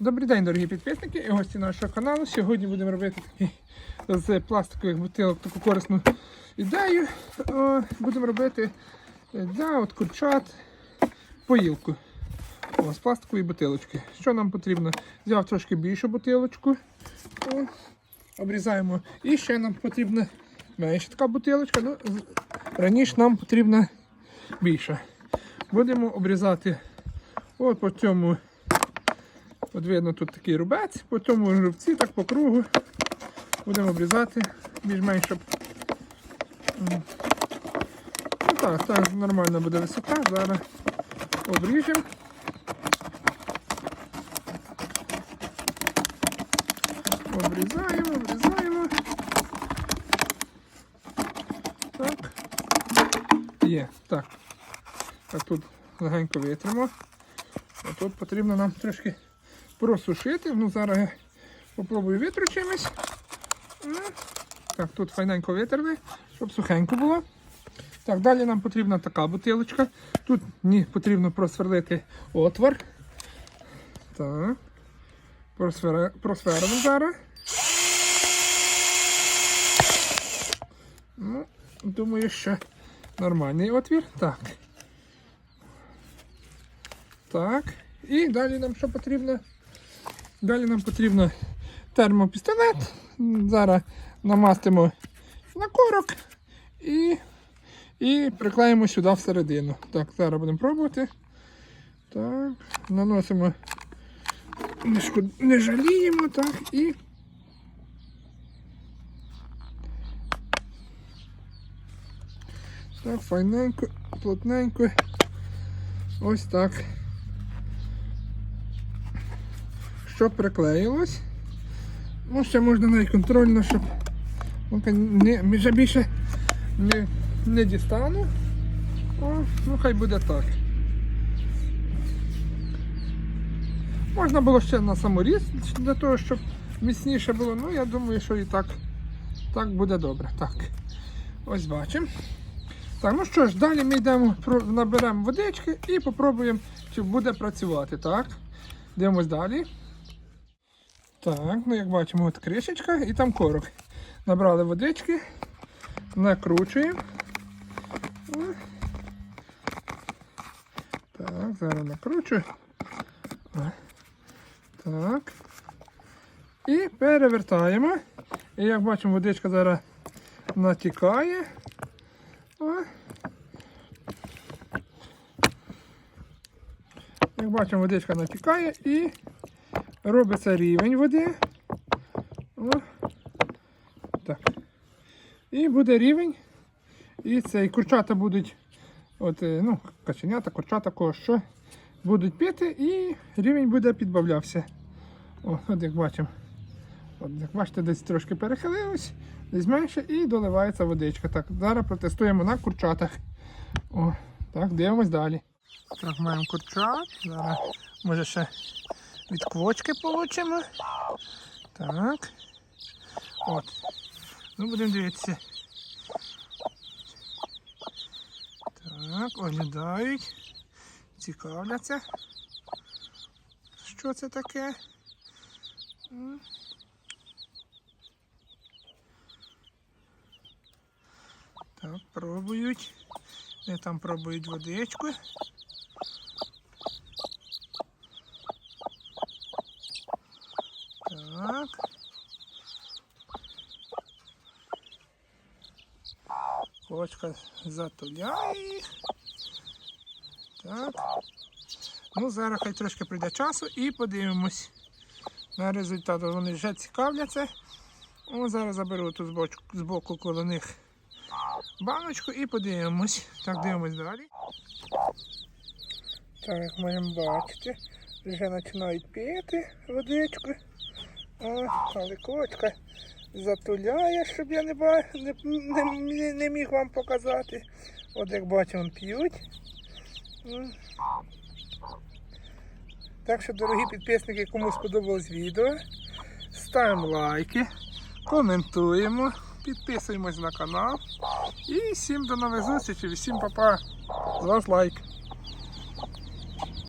Добрий день, дорогі підписники і гості нашого каналу. Сьогодні будемо робити такий з пластикових бутилок таку корисну ідею. О, будемо робити для от курчат поїлку. О, з пластикової бутилочки. Що нам потрібно? Взяв трошки більшу бутилочку. О, обрізаємо. І ще нам потрібна менша така бутилочка. Ну, раніше нам потрібна більша. Будемо обрізати от по цьому. От видно тут такий рубець, по цьому рубці, так по кругу. Будемо обрізати більш-менш, щоб. Ну так, так, нормально буде висота. Зараз обріжемо. Обрізаємо, обрізаємо. Так. Є. Так. Так тут легенько витримо. А тут потрібно нам трошки просушити. Ну, зараз я попробую витру Так, тут файненько витерли, щоб сухенько було. Так, далі нам потрібна така бутилочка. Тут мені потрібно просверлити отвор. Так. Просвер... Зараз. Ну, думаю, що нормальний отвір. Так. Так. І далі нам що потрібно? Далі нам потрібно термопістолет. Зараз намастимо на корок і, і приклеїмо сюди всередину. Так, зараз будемо пробувати. Так, наносимо, не, шкод... не жаліємо, так, і. Так, файненько, плотненько. Ось так. Щоб приклеїлось. Ну, ще можна навіть контрольно, щоб вже більше не, не дістану. О, ну хай буде так. Можна було ще на саморіз для того, щоб міцніше було, ну я думаю, що і так, так буде добре. Так. Ось бачимо. Так, ну що ж, далі ми йдемо, наберемо водички і попробуємо, чи буде працювати. Так. Дивимось далі. Так, ну як бачимо, от кришечка і там корок. Набрали водички, накручуємо. Так, зараз накручую. Так. І перевертаємо. І як бачимо, водичка зараз натікає. Як бачимо, водичка натікає і робиться рівень води. О. Так. І буде рівень. І цей курчата будуть, от, е, ну, каченята, курчата, кого що, будуть пити і рівень буде підбавлявся. О, от як бачимо. От, як бачите, десь трошки перехилилось, десь менше і доливається водичка. Так, зараз протестуємо на курчатах. О, так, дивимось далі. Так, маємо курчат. Зараз може ще від квочки получимо. Так. От. Ну, будемо дивитися. Так, оглядають. Цікавляться. Що це таке? Так, пробують. Вони там пробують водичку. Так. Кочка затуляє. Так. Ну, зараз хай трошки прийде часу і подивимось на результат. Вони вже цікавляться. О, зараз заберу тут збоку, збоку коло них баночку і подивимось. Так, дивимось далі. Так, як можемо бачити, вже починають пити водичку. Але кочка затуляє, щоб я не, ба... не, не, не міг вам показати. От як бачимо, п'ють. Так що, дорогі підписники, кому сподобалось відео, ставимо лайки, коментуємо, підписуємось на канал. І всім до нових зустрічей, всім па-па. З вас лайк.